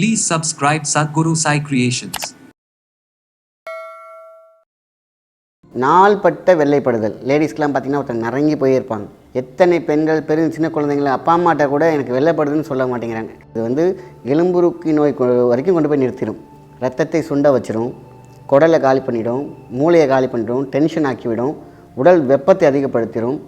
Please subscribe Sadhguru Sai Creations. நாள்பட்ட வெள்ளைப்படுதல். லேடிஸ்க்கெலாம் பார்த்தீங்கன்னா ஒருத்தர் நரங்கி போயிருப்பாங்க. எத்தனை பெண்கள் பெரும் சின்ன குழந்தைங்கள அப்பா அம்மாட்ட கூட எனக்கு வெள்ளைப்படுதுன்னு சொல்ல மாட்டேங்கிறாங்க. இது வந்து எலும்புருக்கி நோய் வரைக்கும் கொண்டு போய் நிறுத்திடும். ரத்தத்தை சுண்ட வச்சிடும். குடலை காலி பண்ணிடும். மூளையை காலி பண்ணிடும். டென்ஷன் ஆக்கிவிடும். உடல் வெப்பத்தை அதிகப்படுத்திடும்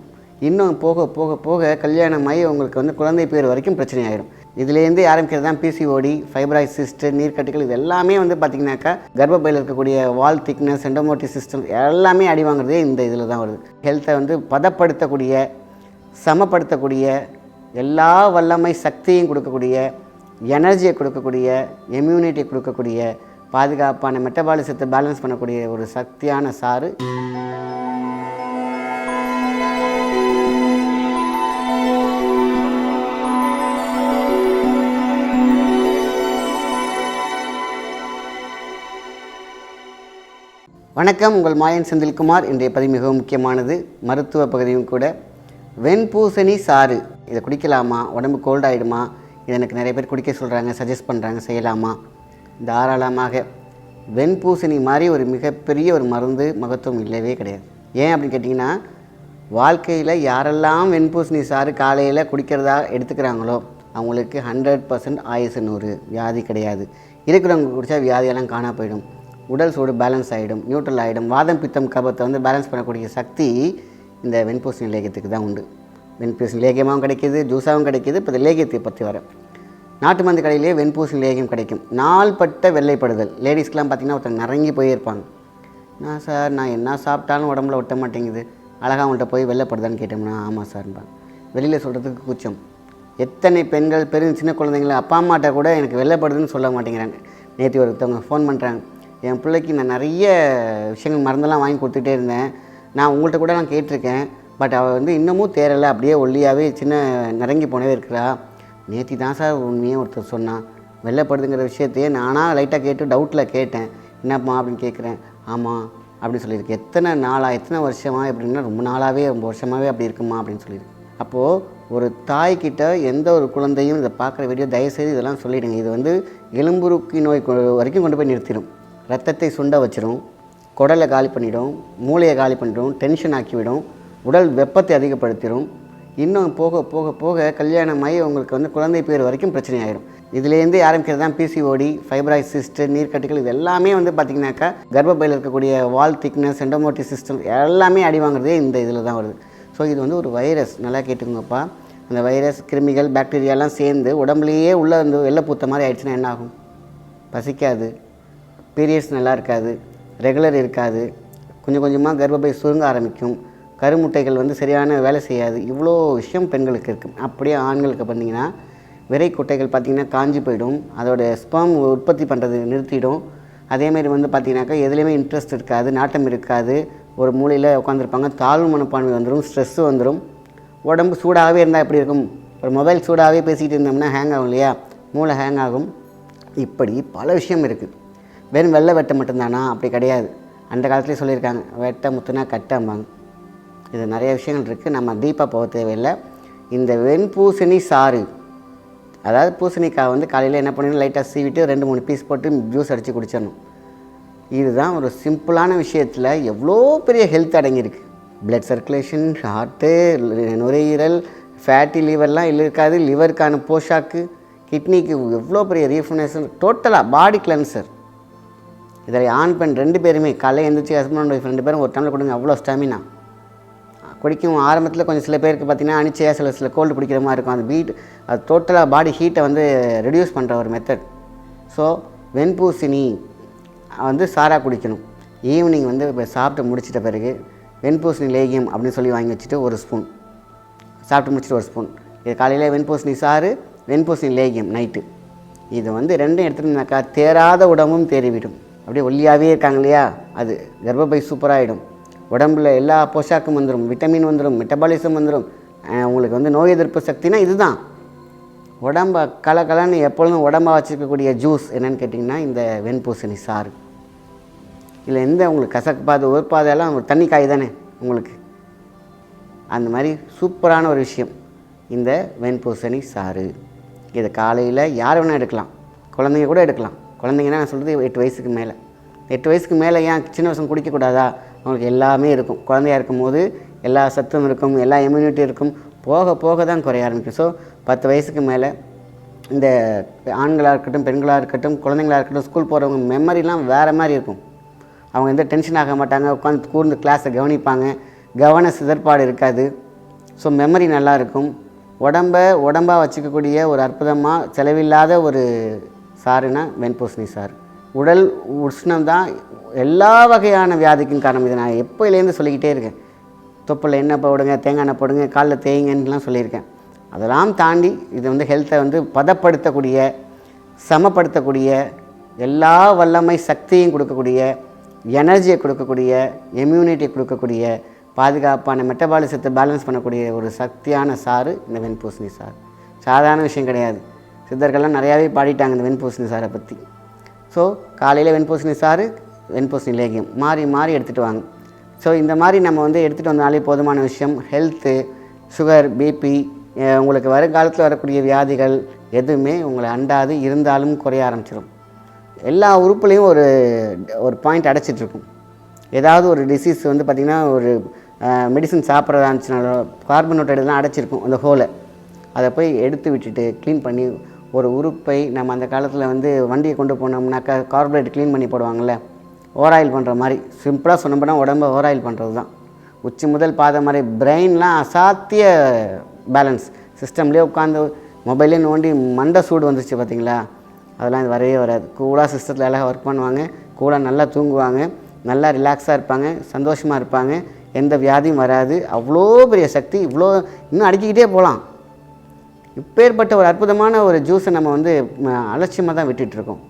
இன்னும் போக போக போக கல்யாணமாகி உங்களுக்கு வந்து குழந்தை பேர் வரைக்கும் பிரச்சனை ஆகிடும் இதுலேருந்து ஆரம்பிக்கிறது தான் பிசிஓடி ஃபைப்ராய்ட் சிஸ்ட் நீர்க்கட்டிகள் இது எல்லாமே வந்து பார்த்திங்கனாக்கா கர்ப்பப்பையில் இருக்கக்கூடிய வால் திக்னஸ் எண்டோமோட்டி சிஸ்டம் எல்லாமே அடி வாங்குறதே இந்த இதில் தான் வருது. ஹெல்த்தை வந்து பதப்படுத்தக்கூடிய சமப்படுத்தக்கூடிய எல்லா வல்லமை சக்தியும் கொடுக்கக்கூடிய எனர்ஜியை கொடுக்கக்கூடிய இம்யூனிட்டியை கொடுக்கக்கூடிய பாதுகாப்பான மெட்டபாலிசத்தை பேலன்ஸ் பண்ணக்கூடிய ஒரு சக்தியான சாறு. வணக்கம் உங்கள் மாயன் செந்தில்குமார். இன்றைய பதிவு மிகவும் முக்கியமானது. மருத்துவ பகுதியும் கூட. வெண்பூசணி சாறு. இதை குடிக்கலாமா? உடம்பு கோல்ட் ஆகிடுமா இதை எனக்கு நிறைய பேர் குடிக்க சொல்கிறாங்க சஜஸ்ட் பண்ணுறாங்க செய்யலாமா? தாராளமாக. வெண்பூசணி மாதிரி ஒரு மிகப்பெரிய ஒரு மருந்து மகத்துவம் இல்லவே கிடையாது. ஏன் அப்படின்னு கேட்டிங்கன்னா வாழ்க்கையில் யாரெல்லாம் வெண்பூசணி சாறு காலையில் குடிக்கிறதா எடுத்துக்கிறாங்களோ அவங்களுக்கு ஹண்ட்ரட் பர்சன்ட் ஆயுசு நூறு. வியாதி கிடையாது. இருக்கிறவங்க குடித்தா வியாதியெல்லாம் காணா போயிடும். உடல் சூடு பேலன்ஸ் ஆகிடும் நியூட்ரல் ஆகிடும் வாதம் பித்தம் கபத்தை வந்து பேலன்ஸ் பண்ணக்கூடிய சக்தி இந்த வெண்பூசணி லேகியத்துக்கு தான் உண்டு. வெண்பூசணி லேகியமாகவும் கிடைக்கிது ஜூஸாகவும் கிடைக்கிது. இப்போ இந்த லேகியத்தை பற்றி வரேன் நாட்டு மருந்து கடையிலேயே வெண்பூசணி லேகியம் கிடைக்கும். நாள்பட்ட வெள்ளைப்படுதல். லேடிஸ்க்கெலாம் பார்த்திங்கன்னா ஒருத்தர் நரங்கி போயிருப்பாங்க. நான் சார் நான் என்ன சாப்பிட்டாலும் உடம்புல ஒட்ட மாட்டேங்குது. அழகாக அவங்கள்ட்ட போய் வெள்ளைப்படுதான்னு கேட்டோம்னா ஆமாம் சார்பாங்க வெளியில் சொல்கிறதுக்கு கூச்சம். எத்தனை பெண்கள் பெரும் சின்ன குழந்தைங்கள அப்பா அம்மாட்ட கூட எனக்கு வெள்ளைப்படுதுன்னு சொல்ல மாட்டேங்கிறாங்க. நேற்று ஒருத்தவங்க ஃபோன் பண்ணுறாங்க என் பிள்ளைக்கு நான் நிறைய விஷயங்கள் மருந்தெல்லாம் வாங்கி கொடுத்துட்டே இருந்தேன். நான் உங்கள்கிட்ட கூட நான் கேட்டிருக்கேன். பட் அவள் வந்து இன்னமும் தேரலை அப்படியே ஒல்லியாகவே சின்ன நரங்கி போனவே இருக்கிறா. நேற்று தான் சார் உண்மையே ஒருத்தர் சொன்னான் வெள்ளப்படுதுங்கிற விஷயத்தையே நானாக லைட்டாக கேட்டு டவுட்டில் கேட்டேன். என்னப்பா அப்படின்னு கேட்குறேன் ஆமாம் அப்படின்னு சொல்லியிருக்கு. எத்தனை நாளாக எத்தனை வருஷமா எப்படின்னா ரொம்ப நாளாகவே ரொம்ப வருஷமாகவே அப்படி இருக்குமா அப்படின்னு சொல்லியிருக்கு. அப்போது ஒரு தாய்கிட்ட எந்த ஒரு குழந்தையும் இதை பார்க்குற வீடியோ தயவுசெய்து இதெல்லாம் சொல்லிடுங்க. இது வந்து எலும்புருக்கி நோய் வரைக்கும் கொண்டு போய் நிறுத்திடும் ரத்தத்தை சுண்ட வச்சிடும் குடலை காலி பண்ணிடும் மூளையை காலி பண்ணிடும் டென்ஷன் ஆக்கிவிடும் உடல் வெப்பத்தை அதிகப்படுத்திடும் இன்னும் போக போக போக கல்யாணமாகி உங்களுக்கு வந்து குழந்தை பேர் வரைக்கும் பிரச்சனை ஆயிடும் இதுலேருந்து ஆரம்பிக்கிறது தான் பிசிஓடி ஃபைப்ராய்ட் சிஸ்ட் நீர்க்கட்டிகள் இது எல்லாமே வந்து பார்த்திங்கனாக்கா கர்ப்பப்பையில் இருக்கக்கூடிய வால் திக்னஸ் எண்டோமோட்டி சிஸ்டம் எல்லாமே அடி வாங்குறதே இந்த இதில் தான் வருது. ஸோ இது வந்து ஒரு வைரஸ் நல்லா கேட்டுக்கோங்கப்பா. அந்த வைரஸ் கிருமிகள் பாக்டீரியாலாம் சேர்ந்து உடம்புலையே உள்ளே வந்து வெள்ளை பூத்த மாதிரி ஆயிடுச்சுன்னா என்ன ஆகும்? பசிக்காது. பீரியட்ஸ் நல்லா இருக்காது ரெகுலர் இருக்காது கொஞ்சம் கொஞ்சமாக கர்ப்பப்பை சுருங்க ஆரம்பிக்கும் கருமுட்டைகள் வந்து சரியான வேலை செய்யாது இவ்வளோ விஷயம் பெண்களுக்கு இருக்குது அப்படியே ஆண்களுக்கு பார்த்தீங்கன்னா விரை குட்டைகள் பார்த்திங்கன்னா காஞ்சி போயிடும் அதோடய ஸ்பெர்ம் உற்பத்தி பண்ணுறது நிறுத்திடும். அதேமாரி வந்து பார்த்திங்கனாக்கா எதுலேயுமே இன்ட்ரெஸ்ட் இருக்காது நாட்டம் இருக்காது ஒரு மூலையில் உட்காந்துருப்பாங்க தாழ்வு மனப்பான்மை வந்துடும் ஸ்ட்ரெஸ்ஸு வந்துடும். உடம்பு சூடாகவே இருந்தால் எப்படி இருக்கும்? ஒரு மொபைல் சூடாகவே பேசிகிட்டு இருந்தோம்னா ஹேங் ஆகும் இல்லையா? மூளை ஹேங் ஆகும். இப்படி பல விஷயம் இருக்குது வெறும் வெள்ளை வெட்ட மட்டும்தானா? அப்படி கிடையாது. அந்த காலத்துலேயே சொல்லியிருக்காங்க. வெட்ட முத்துனா கட்டம்பாங்க. இது நிறைய விஷயங்கள் இருக்குது நம்ம தீபா போக தேவையில்லை. இந்த வெண்பூசணி சாறு. அதாவது பூசணிக்காய் வந்து காலையில் என்ன பண்ணணும்? லைட்டாக சீவிட்டு ரெண்டு மூணு பீஸ் போட்டு ஜூஸ் அடித்து குடிச்சிடணும். இதுதான் ஒரு சிம்பிளான விஷயத்தில் எவ்வளோ பெரிய ஹெல்த் அடங்கியிருக்கு பிளட் சர்க்குலேஷன் ஹார்ட்டு நுரையீரல் ஃபேட்டி லிவர்லாம் இல்லை இருக்காது. லிவருக்கான போஷாக்கு கிட்னிக்கு எவ்வளோ பெரிய ரீஃபனேஷன் டோட்டலாக பாடி கிளென்சர் இதில் ஆண் பெண் ரெண்டு பேருமே காலையில் எழுந்திரிச்சி ஹஸ்பண்ட் ஒய்ஃப் ரெண்டு பேரும் ஒரு டைமில் கொடுங்க அவ்வளோ ஸ்டாமினா குடிக்கும் ஆரம்பத்தில் கொஞ்சம் சில பேருக்கு பார்த்திங்கன்னா அனிச்சையாக சில சில கோல்டு பிடிக்கிற மாதிரி இருக்கும். அந்த பீட் அது டோட்டலாக பாடி ஹீட்டை வந்து ரெடியூஸ் பண்ணுற ஒரு மெத்தட் ஸோ வெண்பூசணி வந்து சாரா குடிக்கணும். ஈவினிங் வந்து இப்போ சாப்பிட்டு முடிச்சிட்ட பிறகு வெண்பூசணி லேகியம் அப்படின்னு சொல்லி வாங்கி வச்சுட்டு ஒரு ஸ்பூன் சாப்பிட்டு முடிச்சிட்டு ஒரு ஸ்பூன் இது காலையில் வெண்பூசணி சாறு வெண்பூசணி லேகியம் நைட்டு இது வந்து ரெண்டும் எடுத்துருந்தாக்கா தேராத உடம்பும் தேறிவிடும். அப்படியே ஒல்லியாகவே இருக்காங்க இல்லையா? அது கர்ப்பப்பை சூப்பராகிடும் உடம்புல எல்லா போஷாக்கும் வந்துடும் விட்டமின் வந்துடும் மெட்டபாலிசம் வந்துடும் உங்களுக்கு வந்து நோய் எதிர்ப்பு சக்தினா இதுதான். உடம்ப கலக்கலன்னு எப்பொழுதும் உடம்பா வச்சுருக்கக்கூடிய ஜூஸ் என்னென்னு கேட்டிங்கன்னா இந்த வெண்பூசணி சாறு. இதில் எந்த உங்களுக்கு கசப்பாது ஒருப்பாதெல்லாம் உங்களுக்கு தண்ணி காய் தானே உங்களுக்கு. அந்த மாதிரி சூப்பரான ஒரு விஷயம் இந்த வெண்பூசணி சாறு. இதை காலையில் யார் வேணால் எடுக்கலாம். குழந்தைங்க கூட எடுக்கலாம். குழந்தைங்கன்னா நான் சொல்கிறது எட்டு வயசுக்கு மேலே. எட்டு வயசுக்கு மேலே ஏன் சின்ன வயசு குடிக்கக்கூடாதா? அவங்களுக்கு எல்லாமே இருக்கும். குழந்தையா இருக்கும்போது எல்லா சத்தும் இருக்கும் எல்லா இம்யூனிட்டி இருக்கும். போக போக தான் குறைய ஆரம்பிக்கும். ஸோ பத்து வயசுக்கு மேலே இந்த ஆண்களாக இருக்கட்டும் பெண்களாக இருக்கட்டும் குழந்தைங்களா இருக்கட்டும் ஸ்கூல் போகிறவங்க மெமரிலாம் வேறு மாதிரி இருக்கும். அவங்க எந்த டென்ஷன் ஆக மாட்டாங்க. உட்காந்து கூர்ந்து கிளாஸை கவனிப்பாங்க. கவன சிதற்பாடு இருக்காது. ஸோ மெமரி நல்லா இருக்கும். உடம்ப உடம்பாக வச்சுக்கக்கூடிய ஒரு அற்புதமாக செலவில்லாத ஒரு சாருன்னா வெண்பூசணி சார். உடல் உஷ்ணம் தான் எல்லா வகையான வியாதிக்கும் காரணம். இது நான் எப்போலேருந்து சொல்லிக்கிட்டே இருக்கேன். தொப்பில் எண்ணெய் போடுங்க தேங்காய் எண்ணெய் போடுங்க காலில் தேய்ங்கன்னுலாம் சொல்லியிருக்கேன். அதெல்லாம் தாண்டி இது வந்து ஹெல்த்தை வந்து பதப்படுத்தக்கூடிய சமப்படுத்தக்கூடிய எல்லா வல்லமை சக்தியும் கொடுக்கக்கூடிய எனர்ஜியை கொடுக்கக்கூடிய இம்யூனிட்டியை கொடுக்கக்கூடிய பாதுகாப்பான மெட்டபாலிசத்தை பேலன்ஸ் பண்ணக்கூடிய ஒரு சக்தியான சாறு இந்த வெண்பூசணி சாறு சாதாரண விஷயம் கிடையாது. சித்தர்கள்லாம் நிறையாவே பாடிட்டாங்க இந்த வெண்பூசணி சாரை பற்றி ஸோ காலையில் வெண்பூசணி சாறு வெண்பூசணி லேகியம். மாறி மாறி எடுத்துகிட்டு வாங்க. ஸோ இந்த மாதிரி நம்ம வந்து எடுத்துகிட்டு வந்தாலே போதுமான விஷயம். ஹெல்த்து சுகர் பிபி உங்களுக்கு வருங்காலத்தில் வரக்கூடிய வியாதிகள் எதுவுமே உங்களை அண்டாது இருந்தாலும் குறைய ஆரம்பிச்சிடும் எல்லா உறுப்புலேயும் ஒரு ஒரு பாயிண்ட் அடைச்சிட்ருக்கும். ஏதாவது ஒரு டிசீஸ் வந்து பார்த்திங்கன்னா ஒரு மெடிசன் சாப்பிட்றதா இருந்துச்சுனாலும் கார்பன் இதெல்லாம் அடைச்சிருக்கும் அந்த ஹோலை அதை போய் எடுத்து விட்டுட்டு க்ளீன் பண்ணி ஒரு உறுப்பை நம்ம அந்த காலத்தில் வந்து வண்டியை கொண்டு போனோம்னாக்கா கார்பரேட் க்ளீன் பண்ணி போடுவாங்கள்ல ஓராயில் பண்ணுற மாதிரி. சிம்பிளாக சொன்னோம்னா உடம்பை ஓராயில் பண்ணுறது தான் உச்சி முதல் பாதம் மாதிரி பிரெயின்லாம் அசாத்திய பேலன்ஸ் சிஸ்டம்லேயே உட்காந்து மொபைலே நோண்டி மண்டை சூடு வந்துருச்சு பார்த்தீங்களா அதெல்லாம் இது வரவே வராது. கூலாக சிஸ்டத்தில் அழகாக ஒர்க் பண்ணுவாங்க. கூலாக நல்லா தூங்குவாங்க. நல்லா ரிலாக்ஸாக இருப்பாங்க. சந்தோஷமாக இருப்பாங்க. எந்த வியாதியும் வராது. அவ்வளோ பெரிய சக்தி. இவ்வளோ இன்னும் அடிக்கிக்கிட்டே போகலாம் இப்பேற்பட்ட ஒரு அற்புதமான ஒரு ஜூஸை நம்ம வந்து அலட்சியமாக தான் விட்டுட்ருக்கோம்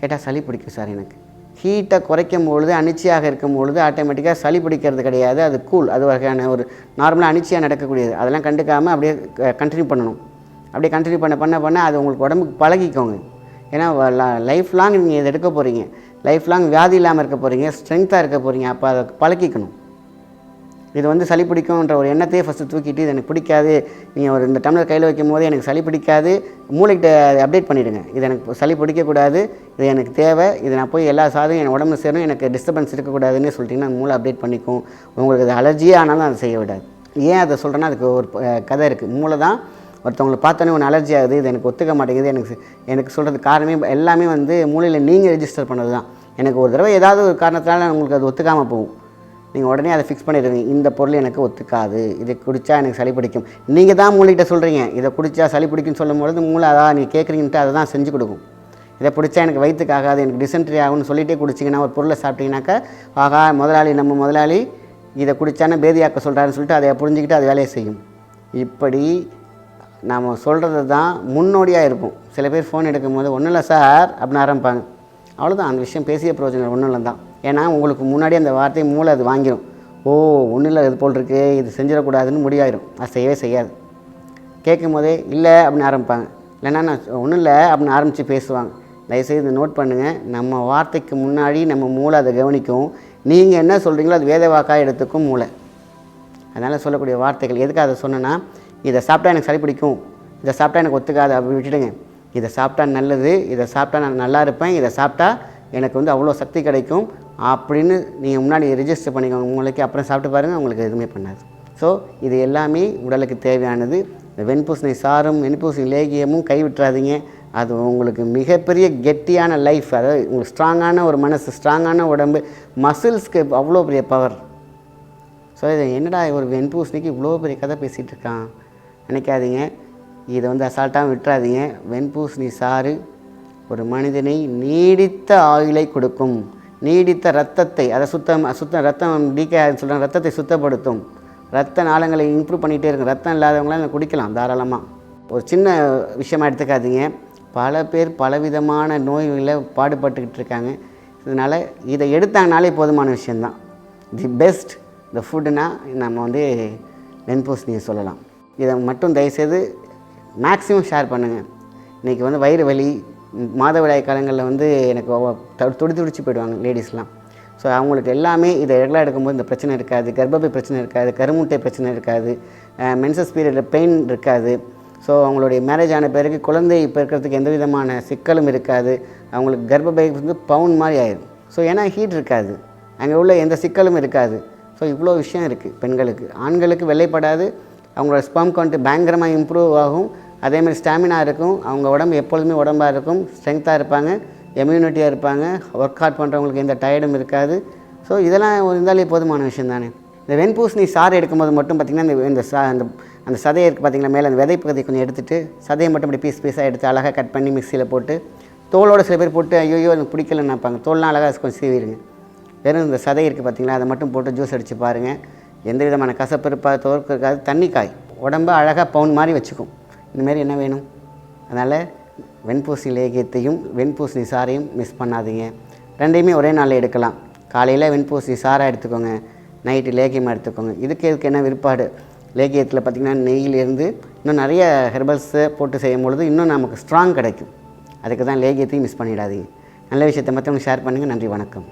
கேட்டால் சளி பிடிக்கும் சார் எனக்கு. ஹீட்டை குறைக்கும் பொழுது அனிச்சையாக இருக்கும் பொழுது ஆட்டோமேட்டிக்காக சளி பிடிக்கிறது கிடையாது. அது கூல் அது வகையான ஒரு நார்மலாக அனிச்சையாக நடக்கக்கூடியது. அதெல்லாம் கண்டுக்காமல் அப்படியே கண்டினியூ பண்ணணும். அப்படியே கண்டினியூ பண்ண பண்ண பண்ண அது உங்களுக்கு உடம்புக்கு பழகிக்கோங்க. ஏன்னா லைஃப் லாங் நீங்கள் இதை எடுக்க போகிறீங்க லைஃப் லாங் வியாதி இல்லாமல் இருக்க போகிறீங்க ஸ்ட்ரென்த்தாக இருக்க போகிறீங்க அப்போ அதை பழக்கிக்கணும். இது வந்து சளி பிடிக்கும்ன்ற ஒரு எண்ணத்தையே ஃபஸ்ட்டு தூக்கிட்டு இது எனக்கு பிடிக்காது. நீங்கள் ஒரு இந்த டம்ளர் கையில் வைக்கும் போது எனக்கு சளி பிடிக்காது. மூளைகிட்ட அப்டேட் பண்ணிவிடுங்க இது எனக்கு சளி பிடிக்கக்கூடாது. இது எனக்கு தேவை. இது நான் போய் எல்லா சாதம் என் உடம்பு சேரும் எனக்கு டிஸ்டர்பன்ஸ் இருக்கக்கூடாதுன்னு சொல்லிட்டிங்கன்னா மூளை அப்டேட் பண்ணிக்கும். உங்களுக்கு அது அலர்ஜியே ஆனாலும் அதை செய்ய விடாது. ஏன் அதை சொல்கிறேன்னா அதுக்கு ஒரு கதை இருக்குது மூளை தான் ஒருத்தவங்களை பார்த்தோன்னே ஒன்று அலர்ஜி ஆகுது. இது எனக்கு ஒத்துக்க மாட்டேங்குது. எனக்கு எனக்கு சொல்கிறது காரணமே எல்லாமே வந்து மூளையில் நீங்கள் ரெஜிஸ்டர் பண்ணது தான் எனக்கு ஒரு தடவை ஏதாவது ஒரு காரணத்தினால உங்களுக்கு அது ஒத்துக்காமல் போகும். நீங்கள் உடனே அதை ஃபிக்ஸ் பண்ணிடுவீங்க. இந்த பொருள் எனக்கு ஒத்துக்காது. இதை குடித்தா எனக்கு சளி பிடிக்கும். நீங்கள் தான் மூளைகிட்ட சொல்கிறீங்க இதை குடித்தா சளி பிடிக்கும்னு சொல்லும்பொழுது மூளை அதான் நீங்கள் கேட்குறீங்கன்ட்டு அதை தான் செஞ்சு கொடுக்கும். இதை பிடிச்சா எனக்கு வயிற்றுக்கு ஆகாது எனக்கு டிசென்ட்ரி ஆகும்னு சொல்லிகிட்டே குடிச்சிங்கன்னா ஒரு பொருளை சாப்பிட்டீங்கன்னாக்கா ஆகா முதலாளி நம்ம முதலாளி இதை குடித்தானே பேதியாக்க சொல்கிறாருன்னு சொல்லிட்டு அதை புரிஞ்சுக்கிட்டு அது வேலையை செய்யும். இப்படி நாம் சொல்கிறது தான் முன்னோடியாக இருக்கும். சில பேர் ஃபோன் எடுக்கும்போது ஒன்றும் இல்லை சார் அப்படின்னு ஆரம்பிப்பாங்க. அவ்வளோதான் அந்த விஷயம் பேசிய பிரயோஜனம் ஒன்றும் இல்லை தான். ஏன்னா உங்களுக்கு முன்னாடி அந்த வார்த்தை மூளை அது வாங்கிடும் ஓ ஒன்றும் இல்லை இது போல் இருக்கு இது செஞ்சிடக்கூடாதுன்னு முடிவாயிடும் அது செய்யவே செய்யாது. கேட்கும் போதே இல்லை அப்படின்னு ஆரம்பிப்பாங்க. இல்லைன்னா நான் ஒன்றும் இல்லை அப்படின்னு ஆரம்பித்து பேசுவாங்க. தயவுசெய்து நோட் பண்ணுங்கள் நம்ம வார்த்தைக்கு முன்னாடி நம்ம மூளை அதை கவனிக்கும். நீங்கள் என்ன சொல்கிறீங்களோ அது வேத வாக்காக எடுத்துக்கும் மூளை. அதனால் சொல்லக்கூடிய வார்த்தைகள். எதுக்கு அதை சொன்னேன்னா இதை சாப்பிட்டா எனக்கு சளி பிடிக்கும். இதை சாப்பிட்டா எனக்கு ஒத்துக்காது அப்படி விட்டுடுங்க. இதை சாப்பிட்டா நல்லது. இதை சாப்பிட்டா நான் நல்லா இருப்பேன். இதை சாப்பிட்டா எனக்கு வந்து அவ்வளோ சக்தி கிடைக்கும். அப்படின்னு நீங்கள் முன்னாடி ரிஜிஸ்டர் பண்ணிக்கோங்க. உங்களுக்கு அப்புறம் சாப்பிட்டு பாருங்கள் உங்களுக்கு எதுவுமே பண்ணாது. ஸோ இது எல்லாமே உடலுக்கு தேவையானது. இந்த வெண்பூசணி சாரும் வெண்பூசணி லேகியமும் கைவிட்டுறாதீங்க. அது உங்களுக்கு மிகப்பெரிய கெட்டியான லைஃப் அதாவது உங்களுக்கு ஸ்ட்ராங்கான ஒரு மனசு ஸ்ட்ராங்கான உடம்பு மசில்ஸ்க்கு அவ்வளோ பெரிய பவர் ஸோ இது என்னடா ஒரு வெண்பூசணிக்கு இவ்வளோ பெரிய கதை பேசிகிட்டு இருக்கான்? நினைக்காதீங்க. இதை வந்து அசால்ட்டாக விட்டுறாதீங்க. வெண்பூசணி சாறு ஒரு மனிதனை நீடித்த ஆயுளை கொடுக்கும். நீடித்த ரத்தத்தை அதை சுத்தம் சுத்தம் ரத்தம் டீகே சொல்கிறாங்க ரத்தத்தை சுத்தப்படுத்தும். ரத்த நாளங்களை இம்ப்ரூவ் பண்ணிகிட்டே இருக்கும். ரத்தம் இல்லாதவங்களாம் இதை குடிக்கலாம் தாராளமாக ஒரு சின்ன விஷயமா எடுத்துக்காதீங்க. பல பேர் பலவிதமான நோய்களை பாடுபட்டுக்கிட்டு இருக்காங்க. இதனால் இதை எடுத்தாங்கனாலே போதுமான விஷயந்தான் தி பெஸ்ட் இந்த ஃபுட்டுனால் நம்ம வந்து வெண்பூசணியை சொல்லலாம். இதை மட்டும் தயவுசெய்து மேக்ஸிமம் ஷேர் பண்ணுங்கள் இன்றைக்கி வந்து வயிறு வலி மாதவிடாய் காலங்களில் வந்து எனக்கு துடி துடிச்சு போயிடுவாங்க லேடிஸ்லாம். ஸோ அவங்களுக்கு எல்லாமே இதை ரெகுலராக எடுக்கும்போது இந்த பிரச்சனை இருக்காது கர்ப்பப்பை பிரச்சனை இருக்காது கருமுட்டை பிரச்சனை இருக்காது மென்சஸ் பீரியடில் பெயின் இருக்காது. ஸோ அவங்களுடைய மேரேஜ் ஆன பிறகு குழந்தை பிறக்கிறதுக்கு எந்த விதமான சிக்கலும் இருக்காது. அவங்களுக்கு கர்ப்பப்பை வந்து பவுன் மாதிரி ஆயிடும் ஸோ ஏன்னா ஹீட் இருக்காது. அங்கே உள்ள எந்த சிக்கலும் இருக்காது. ஸோ இவ்வளோ விஷயம் இருக்குது பெண்களுக்கு. ஆண்களுக்கு வெள்ளைப்படாது. அவங்களோட ஸ்பம் கவுண்ட்டு பயங்கரமாக இம்ப்ரூவ் ஆகும். அதே மாதிரி ஸ்டாமினா இருக்கும். அவங்க உடம்பு எப்பொழுதுமே உடம்பாக இருக்கும். ஸ்ட்ரென்த்தாக இருப்பாங்க. எம்யூனிட்டியாக இருப்பாங்க. ஒர்க் அவுட் பண்ணுறவங்களுக்கு எந்த டயர்டும் இருக்காது. ஸோ இதெல்லாம் இருந்தாலே போதுமான விஷயம் தானே இந்த வெண்பூசணி சாறு எடுக்கும்போது மட்டும் பார்த்திங்கன்னா இந்த இந்த சா அந்த அந்த சதையை இருக்குது பார்த்திங்களா மேலே அந்த விதை பகுதியை கொஞ்சம் எடுத்துட்டு சதையை மட்டும் இப்படி பீஸ் பீஸாக எடுத்து அழகாக கட் பண்ணி மிக்சியில் போட்டு தோலோடு சில பேர் போட்டு ஐயோ எனக்கு பிடிக்கலன்னு நினைப்பாங்க. தோல்லாம் அழகாக கொஞ்சம் சீவிடுங்க. வெறும் இந்த சதை இருக்குது பார்த்தீங்களா அதை மட்டும் போட்டு ஜூஸ் அடித்து பாருங்கள் எந்த விதமான கசப்பு இருப்பாது தோற்கு இருக்காது தண்ணி காய் உடம்பை அழகாக பவுன் மாதிரி வச்சுக்கும். இந்தமாரி என்ன வேணும்? அதனால் வெண்பூசணி லேகியத்தையும் வெண்பூசணி சாரையும் மிஸ் பண்ணாதீங்க. ரெண்டையுமே ஒரே நாளில் எடுக்கலாம். காலையில் வெண்பூசணி சாராக எடுத்துக்கோங்க. நைட்டு லேகியமாக எடுத்துக்கோங்க. இதுக்கு இதுக்கு என்ன விற்பாடு லேகியத்தில் பார்த்திங்கன்னா நெய்யிலேருந்து இன்னும் நிறைய ஹெர்பல்ஸை போட்டு செய்யும் பொழுது இன்னும் நமக்கு ஸ்ட்ராங் கிடைக்கும். அதுக்கு தான் லேகியத்தையும் மிஸ் பண்ணிடாதீங்க. நல்ல விஷயத்தை மற்றவங்க ஷேர் பண்ணுங்கள் நன்றி வணக்கம்.